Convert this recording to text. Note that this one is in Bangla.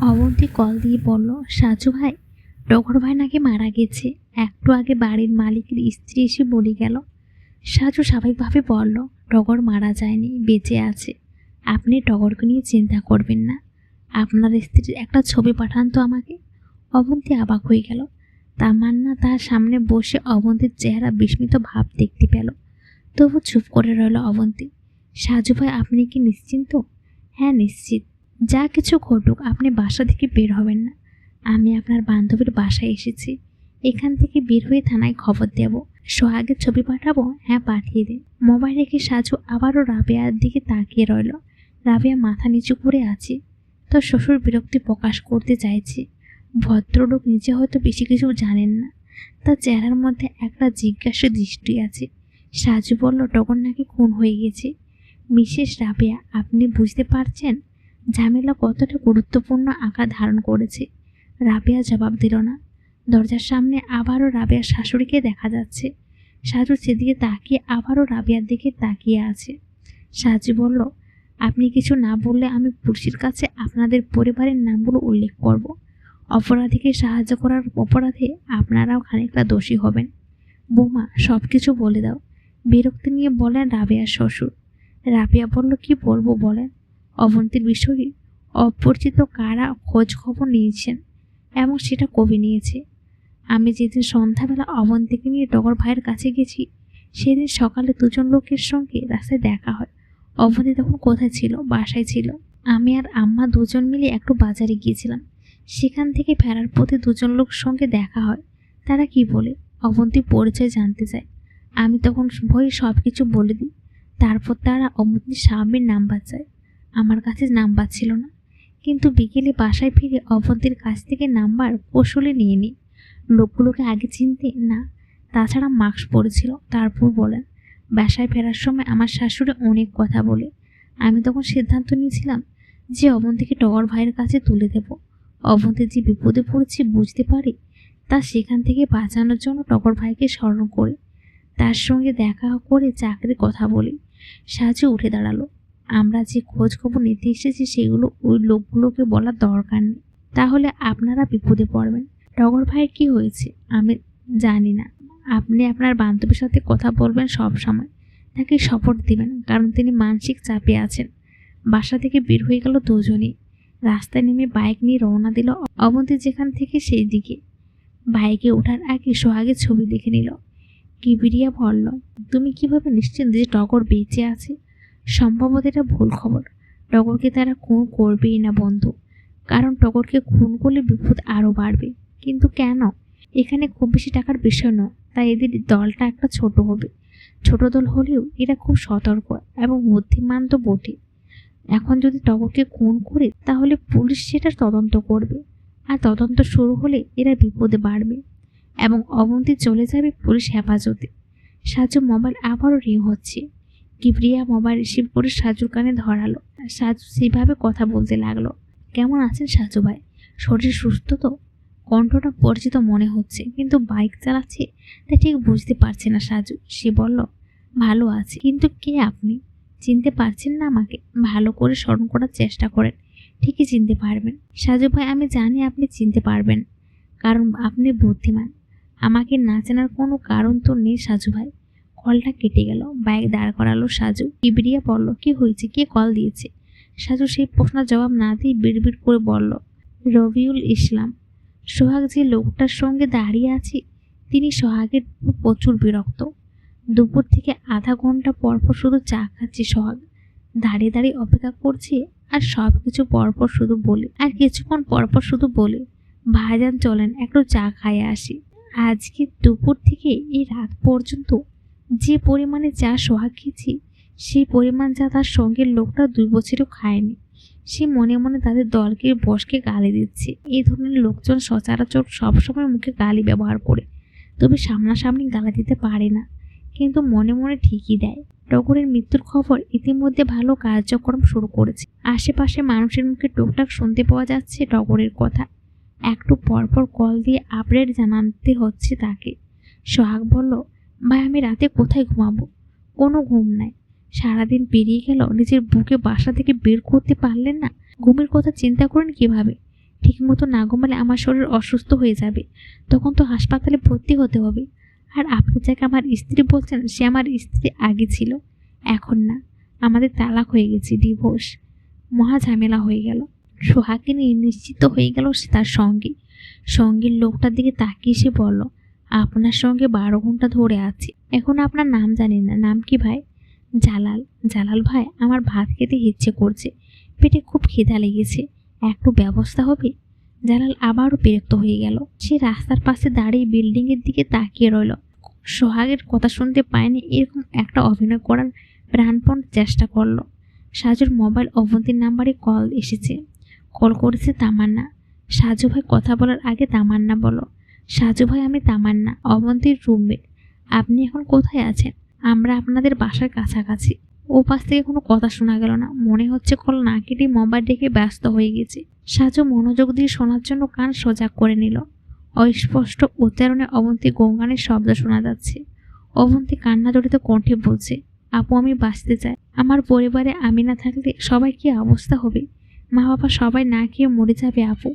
অবন্তী কল দিয়ে বলল, সাজু ভাই ডগর ভাই নাকি মারা গেছে। একটু আগে বাড়ির মালিকের স্ত্রী এসে বলে গেল, সাজু স্বাভাবিকভাবে বলল টগর মারা যায়নি, বেঁচে আছে। আপনি টগরকে নিয়ে চিন্তা করবেন না। আপনার স্ত্রীর একটা ছবি পাঠান তো আমাকে। অবন্তী অবাক হয়ে গেল। তামান্না তার সামনে বসে অবন্তীর চেহারা বিস্মিত ভাব দেখতে পেল। তবু চুপ করে রইল অবন্তী সাজু ভাই, আপনি কি নিশ্চিন্ত? হ্যাঁ নিশ্চিত। যা কিছু ঘটুক, আপনি বাসা থেকে বের হবেন না। আমি আপনার বান্ধবীর বাসায় এসেছি। এখান থেকে বের হয়ে থানায় খবর দেব। সোহাগের ছবি পাঠাবো? হ্যাঁ পাঠিয়ে দিন। মোবাইল রেখে সাজু আবারও রাবেয়ার দিকে তাকিয়ে রইল? রাবেয়া মাথা নিচু করে আছে। তো শ্বশুর বিরক্তি প্রকাশ করতে চাইছে। ভদ্রলোক নিজে হয়তো বেশি কিছু জানেন না। তার চেহারার মধ্যে একটা জিজ্ঞাসা দৃষ্টি আছে। সাজু বলল টগর নাকি খুন হয়ে গেছে? মিসেস রাবেয়া, আপনি বুঝতে পারছেন? ঝামেলা কতটা গুরুত্বপূর্ণ আকার ধারণ করেছে? রাবেয়া জবাব দিল না। দরজার সামনে আবারও রাবেয়ার শাশুড়িকে দেখা যাচ্ছে। সাজু সেদিকে তাকিয়ে আবারও রাবেয়ার দিকে তাকিয়ে আছে। সাজু বলল, আপনি কিছু না বললে আমি পুলিশের কাছে আপনাদের পরিবারের নামগুলো উল্লেখ করব। অপরাধীকে সাহায্য করার অপরাধে আপনারাও খানিকটা দোষী হবেন। বোমা সব কিছু বলে দাও। বিরক্তি নিয়ে বলেন রাবেয়ার শ্বশুর। রাবেয়া বলল, কি বলব বলেন? অবন্তীর বিষয়ে অপরিচিত কারা খোঁজ খবর নিয়েছেন এবং সেটা কবি নিয়েছে? আমি যেদিন সন্ধ্যাবেলা অবন্তীকে নিয়ে টগর ভাইয়ের কাছে গেছি, সেদিন সকালে দুজন লোকের সঙ্গে রাস্তায় দেখা হয়। অবন্তী তখন কোথায় ছিল, বাসায় ছিল? আমি আর আম্মা দুজন মিলে একটু বাজারে গিয়েছিলাম। সেখান থেকে ফেরার পথে দুজন লোক সঙ্গে দেখা হয়। তারা কি বলে? অবন্তী পরিচয় জানতে চায়। আমি তখন ভয়ে সব কিছু বলে দিই। তারপর তারা অবন্তীর স্বামীর নাম্বার চায়। আমার কাছে নাম্বার ছিল না। কিন্তু বিকেলে বাসায় ফিরে অবন্তীর কাছ থেকে নাম্বার কৌশলে নিয়ে নিই। লোকগুলোকে আগে চিনতে না, তাছাড়া মাস্ক পরেছিল, তারপর বলেন, বাসায় ফেরার সময় আমার শাশুড়ি অনেক কথা বলে। আমি তখন সিদ্ধান্ত নিয়েছিলাম যে অবন্তীকে টগর ভাইয়ের কাছে তুলে দেব। অবন্তী যে বিপদে পড়েছে বুঝতে পারি, তা সেখান থেকে বাঁচানোর জন্য টগর ভাইকে স্মরণ করে। তার সঙ্গে দেখা করে চাকরির কথা বলি। সাজু উঠে দাঁড়াল। আমরা যে খোঁজ খবর নিতে এসেছি, সেগুলো ওই লোকগুলোকে বলার দরকার নেই। তাহলে আপনারা বিপদে পড়বেন। টগর ভাইয়ের কি হয়েছে? আমি জানি না। আপনি আপনার বান্ধবীর সাথে কথা বলবেন সব সময়। তাকে শপথ দিবেন, কারণ তিনি মানসিক চাপে আছেন। বাসা থেকে বের হয়ে গেল দুজনেই। রাস্তায় নেমে বাইক নিয়ে রওনা দিল অবন্তী যেখান থেকে সেই দিকে বাইকে ওঠার আগে সোহাগের ছবি দেখে নিল। কিবিরিয়া বলল, তুমি কীভাবে নিশ্চিন্ত যে টগর বেঁচে আছে? সম্ভবত এটা ভুল খবর। টগরকে তারা খুন করবেই না বন্ধু। কারণ টগরকে খুন করলে বিপদ আরও বাড়বে। কিন্তু কেন? এখানে খুব বেশি টাকার বিষয় নয়, তাই এদের দলটা একটা ছোট হবে। ছোট দল হলেও এরা খুব সতর্ক এবং বুদ্ধিমান তো বটে এখন যদি টগরকে খুন করে, তাহলে পুলিশ সেটা তদন্ত করবে। আর তদন্ত শুরু হলে এরা বিপদে বাড়বে এবং অবন্তি চলে যাবে পুলিশ হেফাজতে। সাজু মোবাইল আবারও রিং হচ্ছে। কিবরিয়া মোবাইল রিসিভ করে সাজুর কানে ধরালো। সাজু সেইভাবে কথা বলতে লাগল। কেমন আছেন সাজু ভাই? শরীর সুস্থ তো? কণ্ঠটা পরিচিত মনে হচ্ছে, কিন্তু বাইক চালাচ্ছে তা ঠিক বুঝতে পারছে না সাজু। সে বলল, ভালো আছে, কিন্তু কে আপনি? চিনতে পারছেন না আমাকে। ভালো করে স্মরণ করার চেষ্টা করেন, ঠিকই চিনতে পারবেন। সাজু ভাই, আমি জানি আপনি চিনতে পারবেন, কারণ আপনি বুদ্ধিমান। আমাকে না চেনার কোনো কারণ তো নেই সাজু ভাই। কলটা কেটে গেল বাইক দাঁড় করালো সাজু। ইবরিয়া বলল কি হয়েছে? কে কল দিয়েছে? সাজু সেই প্রশ্নের জবাব না দিয়ে বিড়বিড় করে বলল, রবিউল ইসলাম, সোহাগ যে লোকটার সঙ্গে দাঁড়িয়ে আছে, তিনি সোহাগের প্রচুর বিরক্ত। দুপুর থেকে আধা ঘণ্টা পরপর শুধু চা খাচ্ছে সোহাগ। দাঁড়িয়ে দাঁড়িয়ে অপেক্ষা করছে আর সব কিছু পরপর শুধু বলে, আর কিছুক্ষণ পরপর শুধু বলে, ভাইজান চলেন, একটু চা খাইয়ে আসি। আজকে দুপুর থেকে এই রাত পর্যন্ত যে পরিমাণে চা সোহাগ খেয়েছি, সেই পরিমাণ চা তার সঙ্গের লোকটা দুই বছরেও খায়নি। সে মনে মনে তাদের দলকে, বসকে গালি দিচ্ছে। এই ধরনের লোকজন সচরাচর সবসময় মুখে গালি ব্যবহার করে। তবে সামনাসামনি গালি দিতে পারে না, কিন্তু মনে মনে ঠিকই দেয়। টগরের মৃত্যুর খবর ইতিমধ্যে ভালো কার্যক্রম শুরু করেছে। আশেপাশে মানুষের মুখে টুকটাক শুনতে পাওয়া যাচ্ছে টগরের কথা। একটু পরপর কল দিয়ে আপডেট জানাতে হচ্ছে তাকে। সোহাগ বলল ভাই, আমি রাতে কোথায় ঘুমাবো? কোনো ঘুম নাই। সারাদিন পেরিয়ে গেল, নিজের বুকে বাসা থেকে বের করতে পারলেন না। ঘুমের কথা চিন্তা করেন কীভাবে? ঠিকমতো না ঘুমালে আমার শরীর অসুস্থ হয়ে যাবে। তখন তো হাসপাতালে ভর্তি হতে হবে। আর আপনি যাকে আমার স্ত্রী বলছেন, সে আমার স্ত্রী আগে ছিল, এখন না। আমাদের তালাক হয়ে গেছে ডিভোর্স মহা ঝামেলা হয়ে গেল। সোহাগিনী নিশ্চিত হয়ে গেল সে তার সঙ্গে। সঙ্গীর লোকটার দিকে তাকিয়ে সে বলল আপনার সঙ্গে বারো ঘণ্টা ধরে আছি। এখন আপনার নাম জানি না। নাম কি ভাই? জালাল। জালাল ভাই, আমার ভাত খেতে ইচ্ছে করছে। পেটে খুব খিদা লেগেছে। একটু ব্যবস্থা হবে? জালাল আবারও বিরক্ত হয়ে গেল। সে রাস্তার পাশে দাঁড়িয়ে বিল্ডিংয়ের দিকে তাকিয়ে রইল। সোহাগের কথা শুনতে পায়নি, এরকম একটা অভিনয় করার প্রাণপণ চেষ্টা করল। সাজুর মোবাইল অবন্তীর নাম্বারে কল এসেছে। কল করেছে তামান্না। সাজু ভাই কথা বলার আগে তামান্না বলো সাজু ভাই, আমি তামান্না অবন্তীর রুমমেট আপনি এখন কোথায় আছেন? আমরা আপনাদের বাসার কাছাকাছি। ও পাশ থেকে কোনো কথা শোনা গেল না। মনে হচ্ছে কল না কেটে মোবাইল রেখে ব্যস্ত হয়ে গেছে। সাজু মনোযোগ দিয়ে শোনার জন্য কান সজাগ করে নিল। অস্পষ্ট উচ্চারণে অবন্তী গঙ্গানের শব্দ শোনা যাচ্ছে। অবন্তী কান্না জড়িত কণ্ঠে বলছে, আপু, আমি বাঁচতে চাই। আমার পরিবারে আমি না থাকলে সবাই কি অবস্থা হবে? মা বাবা সবাই না খেয়ে মরে যাবে, আপু।